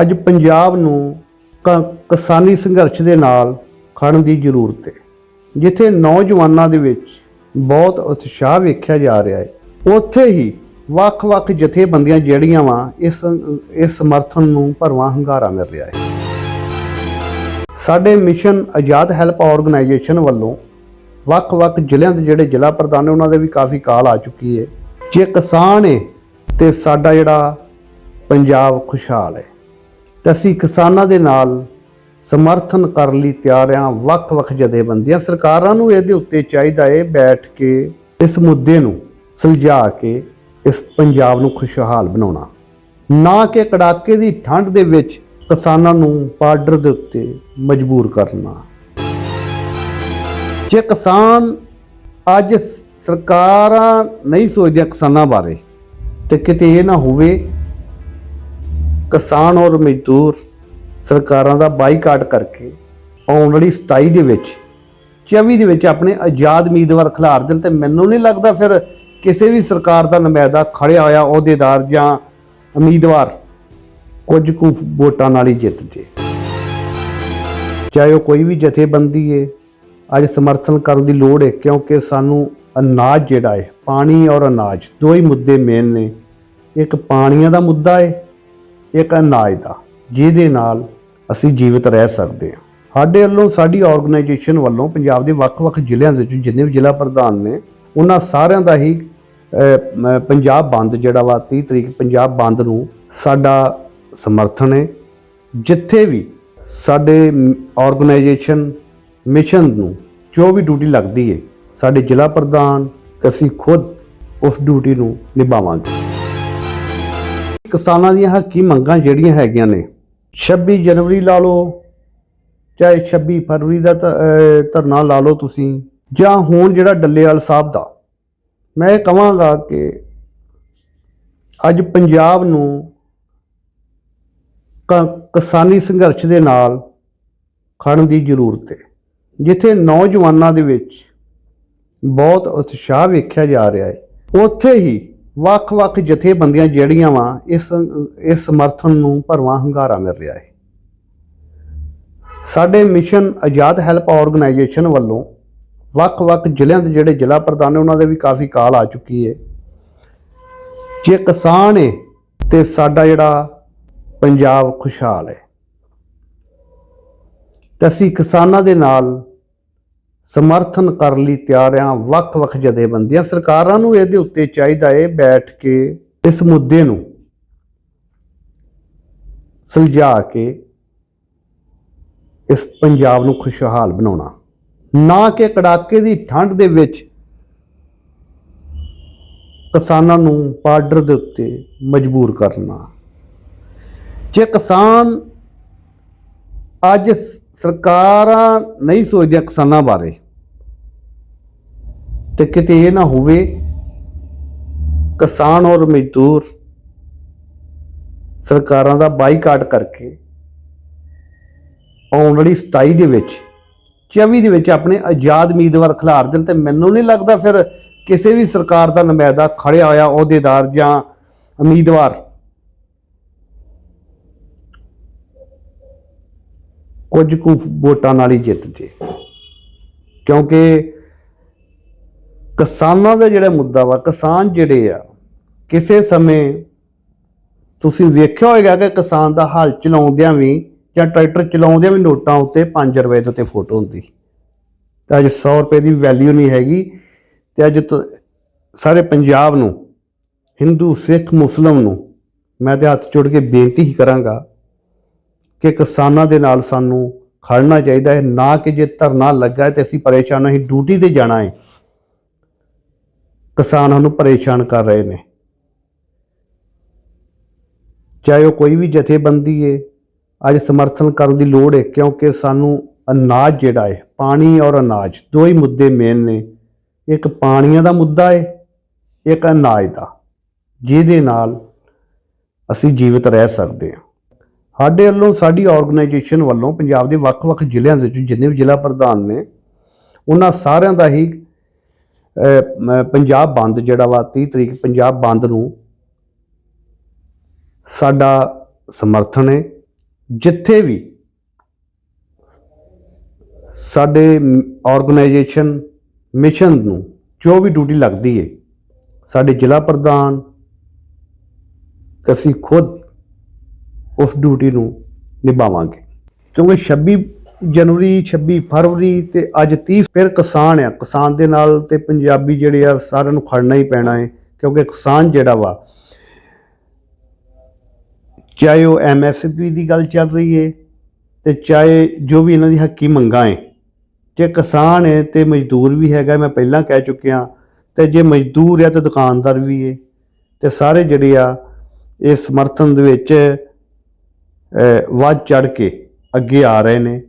ਅੱਜ ਪੰਜਾਬ ਨੂੰ ਕ- ਕਿਸਾਨੀ ਸੰਘਰਸ਼ ਦੇ ਨਾਲ ਖੜਨ ਦੀ ਜ਼ਰੂਰਤ ਹੈ। ਜਿੱਥੇ ਨੌਜਵਾਨਾਂ ਦੇ ਵਿੱਚ ਬਹੁਤ ਉਤਸ਼ਾਹ ਵੇਖਿਆ ਜਾ ਰਿਹਾ ਹੈ, ਉੱਥੇ ਹੀ ਵੱਖ-ਵੱਖ ਜਥੇਬੰਦੀਆਂ ਜਿਹੜੀਆਂ ਵਾ ਇਸ ਇਸ ਸਮਰਥਨ ਨੂੰ ਭਰਵਾਂ ਹੰਗਾਰਾ ਮਿਲ ਰਿਹਾ ਹੈ। ਸਾਡੇ ਮਿਸ਼ਨ ਆਜ਼ਾਦ ਹੈਲਪ ਆਰਗੇਨਾਈਜੇਸ਼ਨ ਵੱਲੋਂ ਵੱਖ-ਵੱਖ ਜ਼ਿਲ੍ਹਿਆਂ ਦੇ ਜਿਹੜੇ ਜ਼ਿਲ੍ਹਾ ਪ੍ਰਧਾਨ ਨੇ, ਉਹਨਾਂ ਦੇ ਵੀ ਕਾਫੀ ਕਾਲ ਆ ਚੁੱਕੀ ਹੈ। ਜੇ ਕਿਸਾਨ ਹੈ ਤੇ ਸਾਡਾ ਜਿਹੜਾ ਪੰਜਾਬ ਖੁਸ਼ਹਾਲ ਹੈ। ਤੇ ਅਸੀਂ ਕਿਸਾਨਾਂ ਦੇ ਨਾਲ ਸਮਰਥਨ ਕਰਨ ਲਈ, ਤਿਆਰ ਹਾਂ, ਵੱਖ-ਵੱਖ ਜਥੇਬੰਦੀਆਂ। ਸਰਕਾਰਾਂ ਨੂੰ ਇਹਦੇ ਉੱਤੇ ਚਾਹੀਦਾ ਹੈ ਬੈਠ ਕੇ ਇਸ ਮੁੱਦੇ ਨੂੰ ਸੁਲਝਾ ਕੇ ਇਸ ਪੰਜਾਬ ਨੂੰ ਖੁਸ਼ਹਾਲ ਬਣਾਉਣਾ। ਨਾ ਕਿ ਕੜਾਕੇ ਦੀ ਠੰਡ ਦੇ ਵਿੱਚ ਕਿਸਾਨਾਂ ਨੂੰ ਬਾਰਡਰ ਦੇ ਉੱਤੇ ਮਜਬੂਰ ਕਰਨਾ। ਜੇ ਕਿਸਾਨ ਅੱਜ ਸਰਕਾਰਾਂ ਨਹੀਂ ਸੋਚਦੀਆਂ ਕਿਸਾਨਾਂ ਬਾਰੇ, ਤੇ ਕਿਤੇ ਇਹ ਨਾ ਹੋਵੇ ਕਿਸਾਨ ਔਰ ਮਜ਼ਦੂਰ ਸਰਕਾਰਾਂ ਦਾ ਬਾਈਕਾਟ ਕਰਕੇ ਆਉਣ ਵਾਲੀ 27 ਦੇ ਵਿੱਚ 24 ਦੇ ਵਿੱਚ ਆਪਣੇ ਆਜ਼ਾਦ ਉਮੀਦਵਾਰ ਖਿਲਾਰ ਦੇਣ ਤੇ ਮੈਨੂੰ ਨਹੀਂ ਲੱਗਦਾ ਫਿਰ ਕਿਸੇ ਵੀ ਸਰਕਾਰ ਦਾ ਨੁਮਾਇੰਦਾ ਖੜਿਆ ਹੋਇਆ ਅਹੁਦੇਦਾਰ ਜਾਂ ਉਮੀਦਵਾਰ ਕੁਝ ਕੁ ਵੋਟਾਂ ਨਾਲ ਹੀ ਜਿੱਤ ਜੇ। ਚਾਹੇ ਉਹ ਕੋਈ ਵੀ ਜਥੇਬੰਦੀ ਹੈ ਅੱਜ ਸਮਰਥਨ ਕਰਨ ਦੀ ਲੋੜ ਹੈ ਕਿਉਂਕਿ ਸਾਨੂੰ ਅਨਾਜ ਜਿਹੜਾ ਹੈ ਪਾਣੀ ਔਰ ਅਨਾਜ, ਦੋ ਹੀ ਮੁੱਦੇ ਮੇਨ ਨੇ। ਇੱਕ ਪਾਣੀਆਂ ਦਾ ਮੁੱਦਾ ਹੈ ਇੱਕ ਅਨਾਜ ਦਾ ਜਿਹਦੇ ਨਾਲ ਅਸੀਂ ਜੀਵਤ ਰਹਿ ਸਕਦੇ ਹਾਂ। ਸਾਡੇ ਵੱਲੋਂ, ਸਾਡੀ ਆਰਗੇਨਾਈਜੇਸ਼ਨ ਵੱਲੋਂ ਪੰਜਾਬ ਦੇ ਵੱਖ-ਵੱਖ ਜ਼ਿਲ੍ਹਿਆਂ ਦੇ ਵਿੱਚ ਜਿੰਨੇ ਵੀ ਜ਼ਿਲ੍ਹਾ ਪ੍ਰਧਾਨ ਨੇ, ਉਹਨਾਂ ਸਾਰਿਆਂ ਦਾ ਹੀ ਪੰਜਾਬ ਬੰਦ ਜਿਹੜਾ ਵਾ 30 ਤਰੀਕ ਪੰਜਾਬ ਬੰਦ ਨੂੰ ਸਾਡਾ ਸਮਰਥਨ ਹੈ। ਜਿੱਥੇ ਵੀ ਸਾਡੇ ਆਰਗੇਨਾਈਜੇਸ਼ਨ ਮਿਸ਼ਨ ਨੂੰ ਜੋ ਵੀ ਡਿਊਟੀ ਲੱਗਦੀ ਹੈ, ਸਾਡੇ ਜ਼ਿਲ੍ਹਾ ਪ੍ਰਧਾਨ ਅਸੀਂ ਖੁਦ ਉਸ ਡਿਊਟੀ ਨੂੰ ਨਿਭਾਵਾਂਗੇ। ਕਿਸਾਨਾਂ ਦੀਆਂ ਹੱਕੀ ਮੰਗਾਂ ਜਿਹੜੀਆਂ ਹੈਗੀਆਂ ਨੇ 26 ਜਨਵਰੀ ਲਾ ਲਓ, ਚਾਹੇ 26 ਫਰਵਰੀ ਦਾ ਧਰਨਾ ਲਾ ਲਓ ਤੁਸੀਂ, ਜਾਂ ਹੁਣ ਜਿਹੜਾ ਡੱਲੇਵਾਲ ਸਾਹਿਬ ਦਾ, ਮੈਂ ਇਹ ਕਹਾਂਗਾ ਕਿ ਅੱਜ ਪੰਜਾਬ ਨੂੰ ਕ- ਕਿਸਾਨੀ ਸੰਘਰਸ਼ ਦੇ ਨਾਲ ਖੜਨ ਦੀ ਜ਼ਰੂਰਤ ਹੈ, ਜਿੱਥੇ ਨੌਜਵਾਨਾਂ ਦੇ ਵਿੱਚ ਬਹੁਤ ਉਤਸ਼ਾਹ ਵੇਖਿਆ ਜਾ ਰਿਹਾ ਹੈ, ਉੱਥੇ ਹੀ ਵੱਖ-ਵੱਖ ਜਥੇਬੰਦੀਆਂ ਜਿਹੜੀਆਂ ਵਾ, ਇਸ ਇਸ ਸਮਰਥਨ ਨੂੰ ਭਰਵਾਂ ਹੰਗਾਰਾ ਮਿਲ ਰਿਹਾ ਹੈ। ਸਾਡੇ ਮਿਸ਼ਨ ਆਜ਼ਾਦ ਹੈਲਪ ਆਰਗੇਨਾਈਜੇਸ਼ਨ ਵੱਲੋਂ ਵੱਖ-ਵੱਖ ਜ਼ਿਲ੍ਹਿਆਂ ਦੇ ਜਿਹੜੇ ਜ਼ਿਲ੍ਹਾ ਪ੍ਰਧਾਨ ਨੇ, ਉਹਨਾਂ ਦੇ ਵੀ ਕਾਫੀ ਕਾਲ ਆ ਚੁੱਕੀ ਹੈ ਜੇ ਕਿਸਾਨ ਹੈ ਤੇ ਸਾਡਾ ਜਿਹੜਾ ਪੰਜਾਬ ਖੁਸ਼ਹਾਲ ਹੈ ਤੇ ਅਸੀਂ ਕਿਸਾਨਾਂ ਦੇ ਨਾਲ ਸਮਰਥਨ ਕਰਨ ਲਈ ਤਿਆਰ ਆ ਵੱਖ-ਵੱਖ ਜਥੇਬੰਦੀਆਂ। ਸਰਕਾਰਾਂ ਨੂੰ ਇਹਦੇ ਉੱਤੇ ਚਾਹੀਦਾ ਹੈ ਬੈਠ ਕੇ ਇਸ ਮੁੱਦੇ ਨੂੰ ਸੁਲਝਾ ਕੇ ਇਸ ਪੰਜਾਬ ਨੂੰ ਖੁਸ਼ਹਾਲ ਬਣਾਉਣਾ। ਨਾ ਕਿ ਕੜਾਕੇ ਦੀ ਠੰਡ ਦੇ ਵਿੱਚ ਕਿਸਾਨਾਂ ਨੂੰ ਬਾਰਡਰ ਦੇ ਉੱਤੇ ਮਜਬੂਰ ਕਰਨਾ। ਜੇ ਕਿਸਾਨ ਅੱਜ ਸਰਕਾਰਾਂ ਨਹੀਂ ਸੋਚਦੀਆਂ ਕਿਸਾਨਾਂ ਬਾਰੇ। ਤੇ ਕਿਤੇ ਇਹ ਨਾ ਹੋਵੇ, ਕਿਸਾਨ ਔਰ ਮਜ਼ਦੂਰ ਸਰਕਾਰਾਂ ਦਾ ਬਾਈਕਾਟ ਕਰਕੇ ਆਉਣ ਵਾਲੀ 27 ਦੇ ਵਿੱਚ 24 ਦੇ ਵਿੱਚ ਆਪਣੇ ਆਜ਼ਾਦ ਉਮੀਦਵਾਰ ਖਿਲਾਰ ਦੇਣ ਤੇ ਮੈਨੂੰ ਨਹੀਂ ਲੱਗਦਾ ਫਿਰ ਕਿਸੇ ਵੀ ਸਰਕਾਰ ਦਾ ਨੁਮਾਇੰਦਾ ਖੜਿਆ ਹੋਇਆ ਅਹੁਦੇਦਾਰ ਜਾਂ ਉਮੀਦਵਾਰ। ਕੁਝ ਕੁ ਵੋਟਾਂ ਨਾਲ ਹੀ ਜਿੱਤ ਜੇ। ਕਿਉਂਕਿ ਕਿਸਾਨਾਂ ਦਾ ਜਿਹੜਾ ਮੁੱਦਾ ਵਾ, ਕਿਸਾਨ ਜਿਹੜੇ ਆ, ਕਿਸੇ ਸਮੇਂ ਤੁਸੀਂ ਵੇਖਿਆ ਹੋਵੇਗਾ ਕਿ ਕਿਸਾਨ ਦਾ ਹਲ ਚਲਾਉਂਦਿਆਂ ਵੀ ਜਾਂ ਟਰੈਕਟਰ ਚਲਾਉਂਦਿਆਂ ਵੀ ਨੋਟਾਂ ਉੱਤੇ 5 ਰੁਪਏ ਦੇ ਉੱਤੇ ਫੋਟੋ ਹੁੰਦੀ। ਤੇ ਅੱਜ 100 ਰੁਪਏ ਦੀ ਵੈਲਿਊ ਨਹੀਂ ਹੈਗੀ ਤੇ ਅੱਜ ਤ- ਸਾਰੇ ਪੰਜਾਬ ਨੂੰ, ਹਿੰਦੂ, ਸਿੱਖ, ਮੁਸਲਮ ਨੂੰ ਮੈਂ ਤੇ ਹੱਥ ਜੋੜ ਕੇ ਬੇਨਤੀ ਹੀ ਕਰਾਂਗਾ ਕਿ ਕਿਸਾਨਾਂ ਦੇ ਨਾਲ ਸਾਨੂੰ ਖੜਨਾ ਚਾਹੀਦਾ ਹੈ, ਨਾ ਕਿ ਜੇ ਧਰਨਾ ਲੱਗਾ ਹੈ ਤੇ ਅਸੀਂ ਪਰੇਸ਼ਾਨ ਨਹੀਂ ਡਿਊਟੀ ਤੇ ਜਾਣਾ ਹੈ। ਕਿਸਾਨਾਂ ਨੂੰ ਪਰੇਸ਼ਾਨ ਕਰ ਰਹੇ ਨੇ। ਚਾਹੇ ਉਹ ਕੋਈ ਵੀ ਜਥੇਬੰਦੀ ਹੈ, ਅੱਜ ਸਮਰਥਨ ਕਰਨ ਦੀ ਲੋੜ ਹੈ, ਕਿਉਂਕਿ ਸਾਨੂੰ ਅਨਾਜ ਜਿਹੜਾ ਹੈ, ਪਾਣੀ ਔਰ ਅਨਾਜ ਦੋ ਹੀ ਮੁੱਦੇ ਮੇਨ ਨੇ। ਇੱਕ ਪਾਣੀਆਂ ਦਾ ਮੁੱਦਾ ਹੈ, ਇੱਕ ਅਨਾਜ ਦਾ, ਜਿਹਦੇ ਨਾਲ ਅਸੀਂ ਜੀਵਤ ਰਹਿ ਸਕਦੇ ਹਾਂ। ਸਾਡੇ ਵੱਲੋਂ, ਸਾਡੀ ਆਰਗੇਨਾਈਜੇਸ਼ਨ ਵੱਲੋਂ ਪੰਜਾਬ ਦੇ ਵੱਖ-ਵੱਖ ਜ਼ਿਲ੍ਹਿਆਂ ਦੇ ਵਿੱਚ ਜਿੰਨੇ ਵੀ ਜ਼ਿਲ੍ਹਾ ਪ੍ਰਧਾਨ ਨੇ, ਉਹਨਾਂ ਸਾਰਿਆਂ ਦਾ ਹੀ ਪੰਜਾਬ ਬੰਦ ਜਿਹੜਾ ਵਾ 30 ਤਰੀਕ ਪੰਜਾਬ ਬੰਦ ਨੂੰ ਸਾਡਾ ਸਮਰਥਨ ਹੈ। ਜਿੱਥੇ ਵੀ ਸਾਡੇ ਆਰਗੇਨਾਈਜੇਸ਼ਨ ਮਿਸ਼ਨ ਨੂੰ ਜੋ ਵੀ ਡਿਊਟੀ ਲੱਗਦੀ ਹੈ, ਸਾਡੇ ਜ਼ਿਲ੍ਹਾ ਪ੍ਰਧਾਨ ਤੇ ਅਸੀਂ ਖੁਦ ਉਸ ਡਿਊਟੀ ਨੂੰ ਨਿਭਾਵਾਂਗੇ। ਕਿਉਂਕਿ 26 ਜਨਵਰੀ 26 ਫਰਵਰੀ ਤੇ ਅੱਜ 30 ਫਿਰ ਕਿਸਾਨ ਆ। ਕਿਸਾਨ ਦੇ ਨਾਲ ਤੇ ਪੰਜਾਬੀ ਜਿਹੜੇ ਆ ਸਾਰਿਆਂ ਨੂੰ ਖੜਨਾ ਹੀ ਪੈਣਾ ਹੈ ਕਿਉਂਕਿ ਕਿਸਾਨ ਜਿਹੜਾ ਵਾ, ਚਾਹੇ ਉਹ ਐਮਐਸਪੀ ਦੀ ਗੱਲ ਚੱਲ ਰਹੀ ਹੈ ਤੇ ਚਾਹੇ ਜੋ ਵੀ ਇਹਨਾਂ ਦੀ ਹੱਕੀ ਮੰਗਾਂ ਏ, ਜੇ ਕਿਸਾਨ ਹੈ ਤੇ ਮਜ਼ਦੂਰ ਵੀ ਹੈਗਾ, ਮੈਂ ਪਹਿਲਾਂ ਕਹਿ ਚੁੱਕਿਆ, ਤੇ ਜੇ ਮਜ਼ਦੂਰ ਹੈ ਤੇ ਦੁਕਾਨਦਾਰ ਵੀ ਏ, ਤੇ ਸਾਰੇ ਜਿਹੜੇ ਆ, ਇਹ ਸਮਰਥਨ ਦੇ ਵਿੱਚ ਵੱਧ ਚੜ ਕੇ ਅੱਗੇ ਆ ਰਹੇ ਨੇ।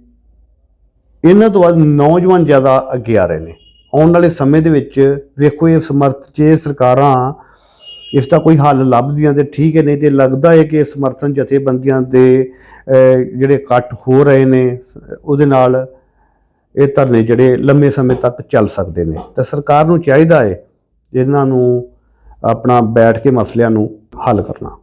ਇਹਨਾਂ ਤੋਂ ਬਾਅਦ ਨੌਜਵਾਨ ਜ਼ਿਆਦਾ ਅੱਗੇ ਆ ਰਹੇ ਨੇ। ਆਉਣ ਵਾਲੇ ਸਮੇਂ ਦੇ ਵਿੱਚ ਵੇਖੋ ਇਹ ਸਮਰਥ, ਜੇ ਸਰਕਾਰਾਂ ਇਸ ਦਾ ਕੋਈ ਹੱਲ ਲੱਭਦੀਆਂ ਤੇ ਠੀਕ ਹੈ, ਨਹੀਂ ਤੇ ਲੱਗਦਾ ਹੈ ਕਿ ਸਮਰਥਨ ਜਥੇਬੰਦੀਆਂ ਦੇ ਜਿਹੜੇ ਕੱਟ ਹੋ ਰਹੇ ਨੇ, ਉਹਦੇ ਨਾਲ ਇਹ ਧਰਨੇ ਜਿਹੜੇ ਲੰਮੇ ਸਮੇਂ ਤੱਕ ਚੱਲ ਸਕਦੇ ਨੇ। ਤਾਂ ਸਰਕਾਰ ਨੂੰ ਚਾਹੀਦਾ ਹੈ ਇਹਨਾਂ ਨੂੰ ਆਪਣਾ ਬੈਠ ਕੇ ਮਸਲਿਆਂ ਨੂੰ ਹੱਲ ਕਰਨਾ।